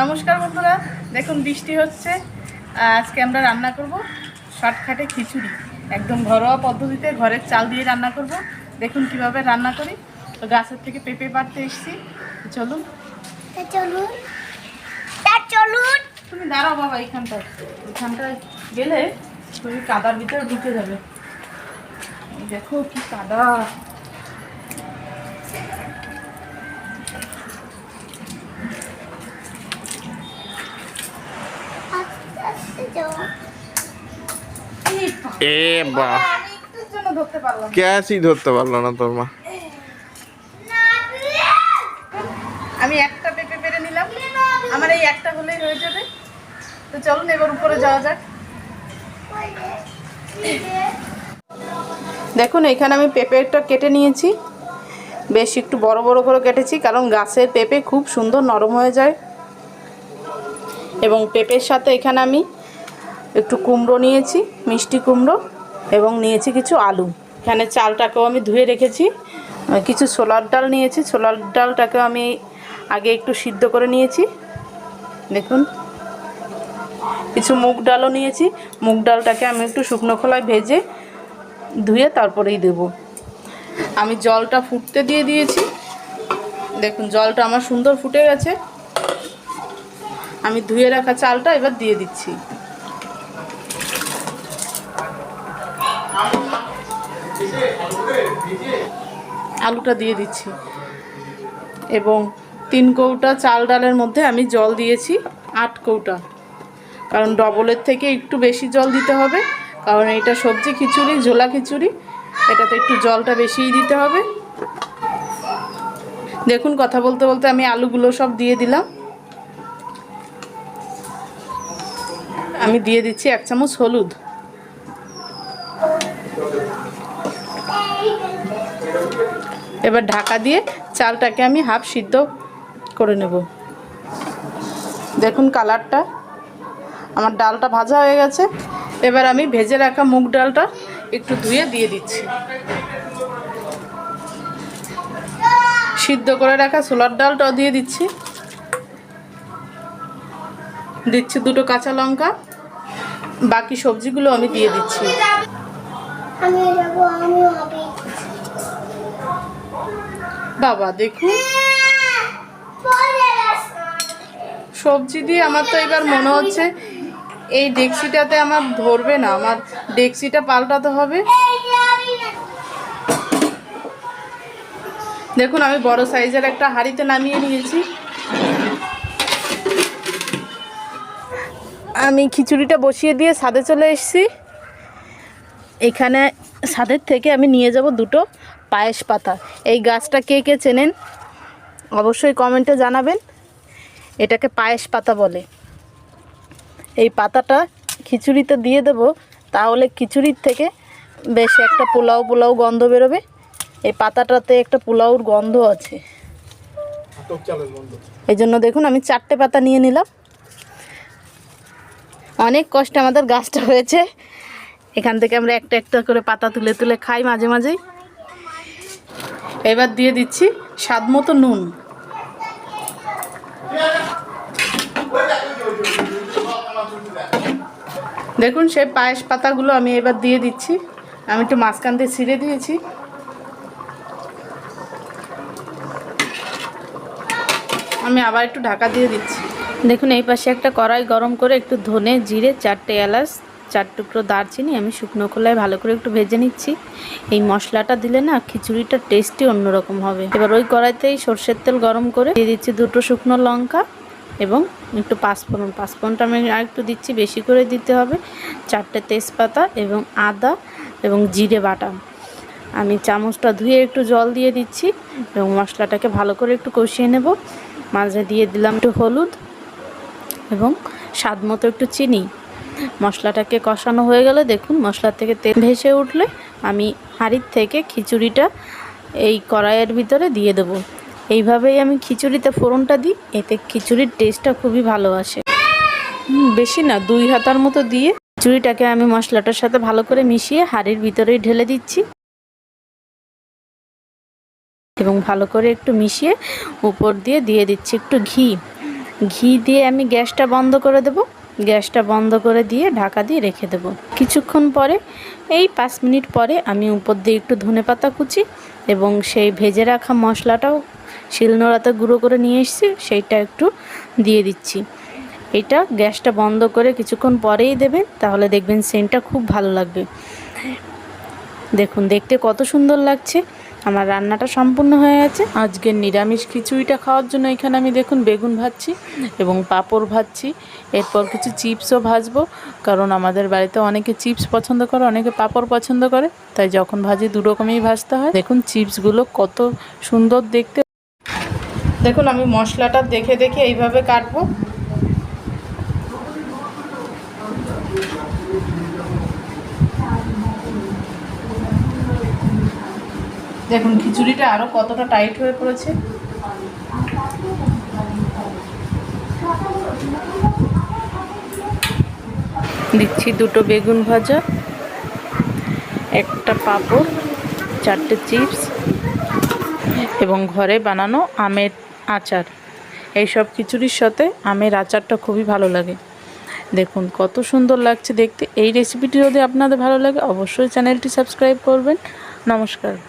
নমস্কার বন্ধুরা দেখুন বৃষ্টি হচ্ছে আজকে আমরা রান্না করব শর্টকাটে খিচুড়ি। একদম ঘরোয়া পদ্ধতিতে ঘরের চাল দিয়ে রান্না করব। দেখুন কীভাবে রান্না করি। তো গাছের থেকে পেঁপে পাড়তে এসেছি। চলুন। চলুন। চলুন। তুমি দাঁড়াও বাবা এইখানটায়। এইখানটায় গেলে তুমি কাদার ভিতরে ঢুকে যাবে। দেখো কি কাদা। এ বা। ক্যাশই ধরতে পারল না তোর মা। আমি একটা পেঁপে পেরে নিলাম। আমার এই একটা হলেই হয়ে যাবে। তো চলুন, এবার উপরে যাওয়া যাক। দেখুন, এখানে আমি পেঁপেটা কেটে নিয়েছি। বেশ একটু বড় বড় করে কেটেছি, কারণ গাছের পেঁপে খুব সুন্দর নরম হয়ে যায়। এবং পেঁপের সাথে এখানে আমি একটু কুমড়ো নিয়েছি, মিষ্টি কুমড়ো এবং নিয়েছি কিছু আলু। এখানে চালটাকেও আমি ধুয়ে রেখেছি। কিছু ছোলার ডাল নিয়েছি। ছোলার ডালটাকেও আমি আগে একটু সিদ্ধ করে নিয়েছি। দেখুন। কিছু মুগ ডালও নিয়েছি। মুগ ডালটাকে আমি একটু শুকনো খোলায় ভেজে ধুয়ে তারপরেই দেব। আমি জলটা ফুটতে দিয়ে দিয়েছি। দেখুন, জলটা আমার সুন্দর ফুটে গেছে। আমি ধুয়ে রাখা চালটা এবার দিয়ে দিচ্ছি। আলুটা দিয়ে দিচ্ছি। এবং তিন কৌটা চাল ডালের মধ্যে আমি জল দিয়েছি, আট কৌটা। কারণ ডবলের থেকে একটু বেশি জল দিতে হবে, কারণ এটা সবজি খিচুড়ি, ঝোলা খিচুড়ি, এটাতে একটু জলটা বেশিই দিতে হবে। দেখুন, কথা বলতে বলতে আমি আলুগুলো সব দিয়ে দিলাম। আমি দিয়ে দিচ্ছি এক চামচ হলুদ। এবার ঢাকা দিয়ে চালটাকে আমি হাফ সিদ্ধ করে নেব। দেখুন কালারটা, আমার ডালটা ভাজা হয়ে গেছে। এবার আমি ভেজে রাখা মুগ ডালটা একটু ধুয়ে দিয়ে দিচ্ছি। সিদ্ধ করে রাখা সোলার ডালটাও দিয়ে দিচ্ছি। দিচ্ছি দুটো কাঁচা লঙ্কা, বাকি সবজিগুলো আমি দিয়ে দিচ্ছি আমি যাব আমিও হবে বাবা, দেখুন। সবজি দিয়ে আমার তো এবার মনে হচ্ছে এই ডেক্সিটাতে আমার ধরবে না, আমার ডেক্সিটা পাল্টাতে হবে। দেখুন, আমি বড় সাইজের একটা হাঁড়িতে নামিয়ে নিয়েছি। আমি খিচুড়িটা বসিয়ে দিয়ে ছাদে চলে এসেছি। এখানে সাদের থেকে আমি নিয়ে যাব দুটো পায়েস পাতা। এই গাছটা কে কে চেনেন? অবশ্যই কমেন্টে জানাবেন। এটাকে পায়েস পাতা বলে। এই পাতাটা খিচুড়িতে দিয়ে দেব, তাহলে খিচুড়ির থেকে বেশ একটা পোলাও পোলাও গন্ধ বেরোবে। এই পাতাটাতে একটা পোলাওর গন্ধ আছে। এই জন্য দেখুন, আমি চারটে পাতা নিয়ে নিলাম। অনেক কষ্টে আমাদের গাছটা হয়েছে। এখান থেকে আমরা একটা একটা করে পাতা তুলে তুলে খাই মাঝে মাঝেই। এবার দিয়ে দিচ্ছি স্বাদ মতো নুন। দেখুন, সেই পায়েস পাতাগুলো আমি এবার দিয়ে দিচ্ছি। আমি একটু মাঝখান দিয়ে ছিঁড়ে দিয়েছি। আমি আবার একটু ঢাকা দিয়ে দিচ্ছি। দেখুন, এই পাশে একটা কড়াই গরম করে একটু ধনে, জিরে, চারটে এলাচ চার টুকরো দারচিনি আমি শুকনো খোলায় ভালো করে একটু ভেজে নিচ্ছি। এই মশলাটা দিলে না খিচুড়িটা টেস্টই অন্যরকম হবে। এবার ওই কড়াইতেই সর্ষের তেল গরম করে দিয়ে দিচ্ছি দুটো শুকনো লঙ্কা এবং একটু পাঁচফোড়ন। পাঁচফোড়নটা আমি আর একটু দিচ্ছি, বেশি করে দিতে হবে। চারটে তেজপাতা এবং আদা এবং জিরে বাটা। আমি চামচটা ধুয়ে একটু জল দিয়ে দিচ্ছি এবং মশলাটাকে ভালো করে একটু কষিয়ে নেব। মাঝে দিয়ে দিলাম একটু হলুদ এবং স্বাদ মতো একটু চিনি। মশলাটাকে কষানো হয়ে গেলে দেখুন, মশলা থেকে তেল ভেসে উঠলে আমি হাঁড়ির থেকে খিচুড়িটা এই কড়াইয়ের ভিতরে দিয়ে দেবো। এইভাবেই আমি খিচুড়িতে ফোড়নটা দিই, এতে খিচুড়ির টেস্টটা খুবই ভালো আসে। বেশি না, দুই হাতার মতো দিয়ে খিচুড়িটাকে আমি মশলাটার সাথে ভালো করে মিশিয়ে হাঁড়ির ভিতরেই ঢেলে দিচ্ছি। এবং ভালো করে একটু মিশিয়ে উপর দিয়ে দিয়ে দিচ্ছি একটু ঘি। ঘি দিয়ে আমি গ্যাসটা বন্ধ করে দেব। গ্যাসটা বন্ধ করে দিয়ে ঢাকা দিয়ে রেখে দেব। কিছুক্ষণ পরে, এই পাঁচ মিনিট পরে আমি উপর দিয়ে একটু ধনে পাতা কুচি এবং সেই ভেজে রাখা মশলাটাও শিলনোড়াতে গুঁড়ো করে নিয়ে এসেছি, সেইটা একটু দিয়ে দিচ্ছি। এটা গ্যাসটা বন্ধ করে কিছুক্ষণ পরেই দেবেন, তাহলে দেখবেন সেন্টটা খুব ভালো লাগবে। দেখুন, দেখতে কত সুন্দর লাগছে। আমার রান্নাটা সম্পূর্ণ হয়ে গেছে। আজকের নিরামিষ খিচুড়িটা খাওয়ার জন্য এখানে আমি দেখুন বেগুন ভাজছি এবং পাঁপড় ভাজছি। এরপর কিছু চিপসও ভাজবো, কারণ আমাদের বাড়িতে অনেকে চিপস পছন্দ করে, অনেকে পাঁপড় পছন্দ করে, তাই যখন ভাজি দু রকমই ভাজতে হয়। দেখুন, চিপসগুলো কত সুন্দর দেখতে। দেখুন, আমি মশলাটা দেখে দেখে এইভাবে কাটবো। দেখুন, খিচুড়িটা আরও কতটা টাইট হয়ে পড়েছে। দিচ্ছি দুটো বেগুন ভাজা, একটা পাঁপড়, চারটে চিপস, এবং ঘরে বানানো আমের আচার। এইসব খিচুড়ির সাথে আমের আচারটা খুবই ভালো লাগে। দেখুন, কত সুন্দর লাগছে দেখতে। এই রেসিপিটি যদি আপনাদের ভালো লাগে, অবশ্যই চ্যানেলটি সাবস্ক্রাইব করবেন। নমস্কার।